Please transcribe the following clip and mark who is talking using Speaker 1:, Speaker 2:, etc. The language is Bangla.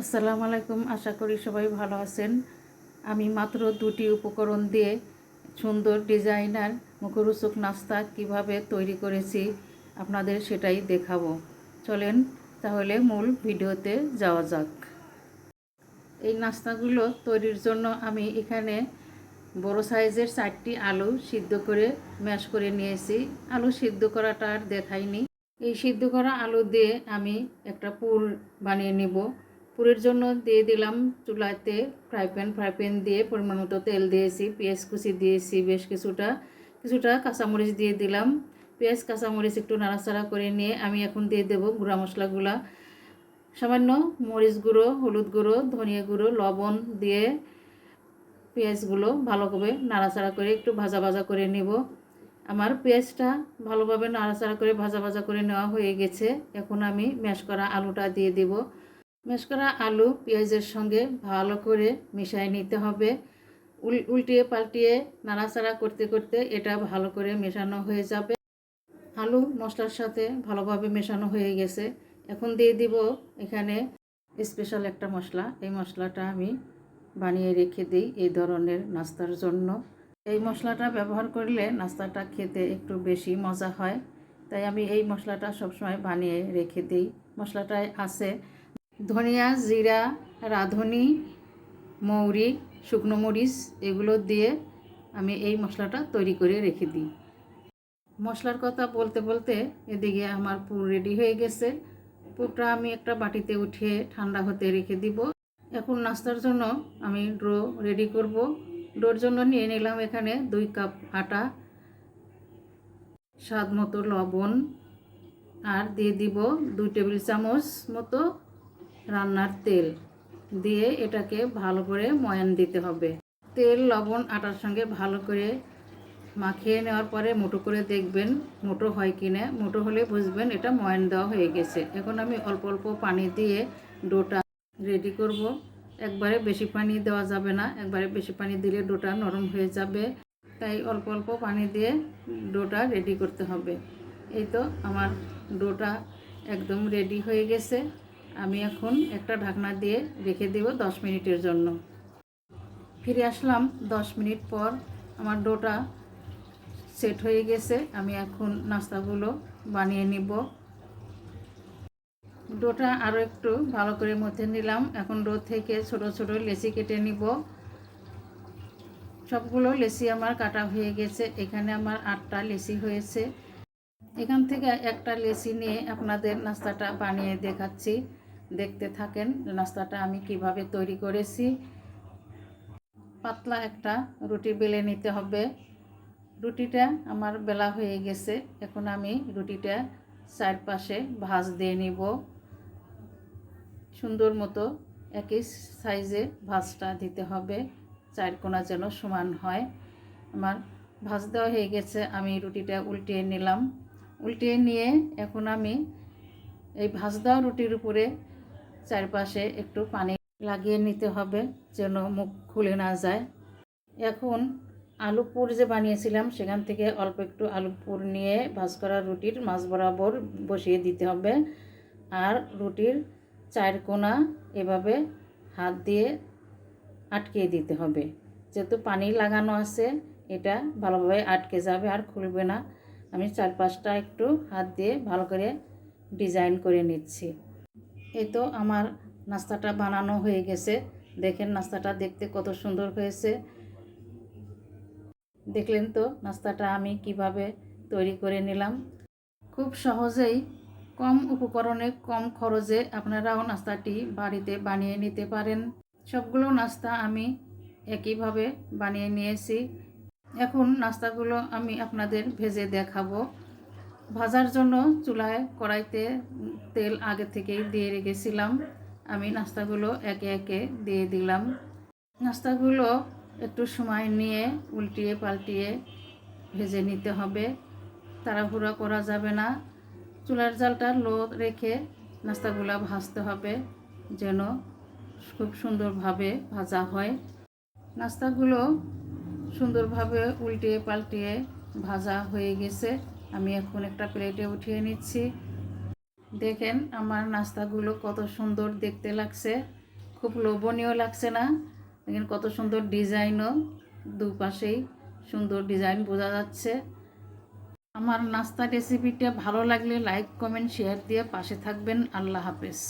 Speaker 1: আসসালামু আলাইকুম। আশা করি সবাই ভালো আছেন। আমি মাত্র দুটি উপকরণ দিয়ে সুন্দর ডিজাইনার মুখরোচক নাস্তা কীভাবে তৈরি করেছি আপনাদের সেটাই দেখাবো। চলেন তাহলে মূল ভিডিওতে যাওয়া যাক। এই নাস্তাগুলো তৈরির জন্য আমি এখানে বড় সাইজের চারটি আলু সিদ্ধ করে ম্যাশ করে নিয়েছি। আলু সিদ্ধ করাটা আর দেখাইনি। এই সিদ্ধ করা আলু দিয়ে আমি একটা পুর বানিয়ে নিব। পুরের জন্য দিয়ে দিলাম চুলাতে ফ্রাই প্যান ফ্রাই প্যান দিয়ে পরিমাণ মতো তেল দিয়েছি, পেঁয়াজ কুচি দিয়েছি বেশ কিছুটা কিছুটা কাঁচামরিচ দিয়ে দিলাম। পেঁয়াজ, কাঁচামরিচ একটু নাড়াচাড়া করে নিয়ে আমি এখন দিয়ে দেবো গুঁড়া মশলাগুলা। সামান্য মরিচ গুঁড়ো, হলুদ গুঁড়ো, ধনিয়া গুঁড়ো, লবণ দিয়ে পেঁয়াজগুলো ভালোভাবে নাড়াচাড়া করে একটু ভাজা ভাজা করে নেব। আমার পেঁয়াজটা ভালোভাবে নাড়াচাড়া করে ভাজা ভাজা করে নেওয়া হয়ে গেছে। এখন আমি ম্যাশ করা আলুটা দিয়ে দেব। ম্যাশ করা আলু পেঁয়াজের সঙ্গে ভালো করে মিশিয়ে নিতে হবে। উল, উল্টিয়ে পাল্টিয়ে নাড়াচাড়া করতে করতে এটা ভালো করে মেশানো হয়ে যাবে। আলু মশলার সাথে ভালোভাবে মেশানো হয়ে গেছে। এখন দিয়ে দিব এখানে স্পেশাল একটা মশলা। এই মশলাটা আমি বানিয়ে রেখে দিই এই ধরনের নাস্তার জন্য। এই মশলাটা ব্যবহার করলে নাস্তাটা খেতে একটু বেশি মজা হয়। তাই আমি এই মশলাটা সবসময় বানিয়ে রেখে দিই। মশলাটায় আছে ধনিয়া, জিরা, রাঁধুনি, মৌরি, শুকনো মরিচ এগুলো দিয়ে আমি এই মশলাটা তৈরি করে রেখে দিই। মশলার কথা বলতে বলতে এদিকে আমার পুর রেডি হয়ে গেছে। পুরটা আমি একটা বাটিতে উঠিয়ে ঠান্ডা হতে রেখে দিব। এখন নাস্তার জন্য আমি ড্রো রেডি করব। ডোর জন্য নিয়ে নিলাম এখানে দুই কাপ আটা, স্বাদ মতো লবণ, আর দিয়ে দিব দুই টেবিল চামচ মতো রান্নার তেল দিয়ে এটাকে ভালো করে ময়ান দিতে হবে। তেল, লবণ, আটার সঙ্গে ভালো করে মাখিয়ে নেওয়ার পরে মোটো করে দেখবেন মোটো হয় কি না। মোটো হলে বুঝবেন এটা ময়ান দেওয়া হয়ে গেছে। এখন আমি অল্প অল্প পানি দিয়ে ডোটা রেডি করব। একবারে বেশি পানি দেওয়া যাবে না। একবারে বেশি পানি দিলে ডোটা নরম হয়ে যাবে। তাই অল্প অল্প পানি দিয়ে ডোটা রেডি করতে হবে। এই তো আমার ডোটা একদম রেডি হয়ে গেছে। আমি এখন একটা ঢাকনা দিয়ে রেখে দেব দশ মিনিটের জন্য। ফিরে আসলাম দশ মিনিট পর আমার ডোটা সেট হয়ে গেছে। আমি এখন নাস্তাগুলো বানিয়ে নিব। ডোটা আরও একটু ভালো করে মধ্যে নিলাম। এখন ডো থেকে ছোট ছোট লেচি কেটে নিব। সবগুলো লেচি আমার কাটা হয়ে গেছে। এখানে আমার আটটা লেচি হয়েছে। এখান থেকে একটা লেচি নিয়ে আপনাদের নাস্তাটা বানিয়ে দেখাচ্ছি। দেখতে থাকেন নাস্তাটা আমি কীভাবে তৈরি করেছি। পাতলা একটা রুটি বেলে নিতে হবে। রুটিটা আমার বেলা হয়ে গেছে, এখন আমি রুটিটা চারপাশে ভাজ দিয়ে নিব। সুন্দর মতো একই সাইজে ভাজটা দিতে হবে, চার কোনা যেন সমান হয়। আমার ভাজ দেওয়া হয়ে গেছে, আমি রুটিটা উল্টিয়ে নিলাম। উল্টিয়ে নিয়ে এখন আমি এই ভাজ দেওয়া রুটির উপরে চারপাশে একটু পানি লাগিয়ে নিতে হবে যেন মুখ খুলে না যায়। এখন আলু পুর যে বানিয়েছিলাম, সেখান থেকে অল্প একটু আলু পুর নিয়ে ভাজ করা রুটির মাছ বরাবর বসিয়ে দিতে হবে। আর রুটির চার কোনা এভাবে হাত দিয়ে আটকে দিতে হবে। যেহেতু পানি লাগানো আছে, এটা ভালোভাবে আটকে যাবে, আর খুলবে না। আমি চার পাঁচটা একটু হাত দিয়ে ভালো করে ডিজাইন করে নিচ্ছি। এই তো আমার নাস্তাটা বানানো হয়ে গেছে। দেখেন নাস্তাটা দেখতে কত সুন্দর হয়েছে। দেখলেন তো নাস্তাটা আমি কীভাবে তৈরি করে নিলাম। খুব সহজেই কম উপকরণে কম খরচে আপনারাও নাস্তাটি বাড়িতে বানিয়ে নিতে পারেন। সবগুলো নাস্তা আমি একইভাবে বানিয়ে নিয়েছি। এখন নাস্তাগুলো আমি আপনাদের ভেজে দেখাবো। ভাজার জন্য চুলায় কড়াইতে তেল আগে থেকেই দিয়ে রেখেছিলাম। আমি নাস্তাগুলো একে একে দিয়ে দিলাম। নাস্তাগুলো একটু সময় নিয়ে উল্টিয়ে পাল্টিয়ে ভেজে নিতে হবে। তাড়াহুড়া করা যাবে না। চুলার জালটা লো রেখে নাস্তাগুলো ভাজতে হবে যেন খুব সুন্দরভাবে ভাজা হয়। নাস্তাগুলো সুন্দরভাবে উল্টিয়ে পাল্টিয়ে ভাজা হয়ে গেছে। আমি এখন একটা প্লেটে উঠিয়ে নিচ্ছি। দেখেন আমার নাস্তাগুলো কত সুন্দর দেখতে লাগছে। খুব লোভনীয় লাগছে না? দেখেন কত সুন্দর ডিজাইনও দুপাশেই সুন্দর ডিজাইন বোঝা যাচ্ছে। আমার নাস্তা রেসিপিটা ভালো লাগলে লাইক, কমেন্ট, শেয়ার দিয়ে পাশে থাকবেন। আল্লাহ হাফেজ।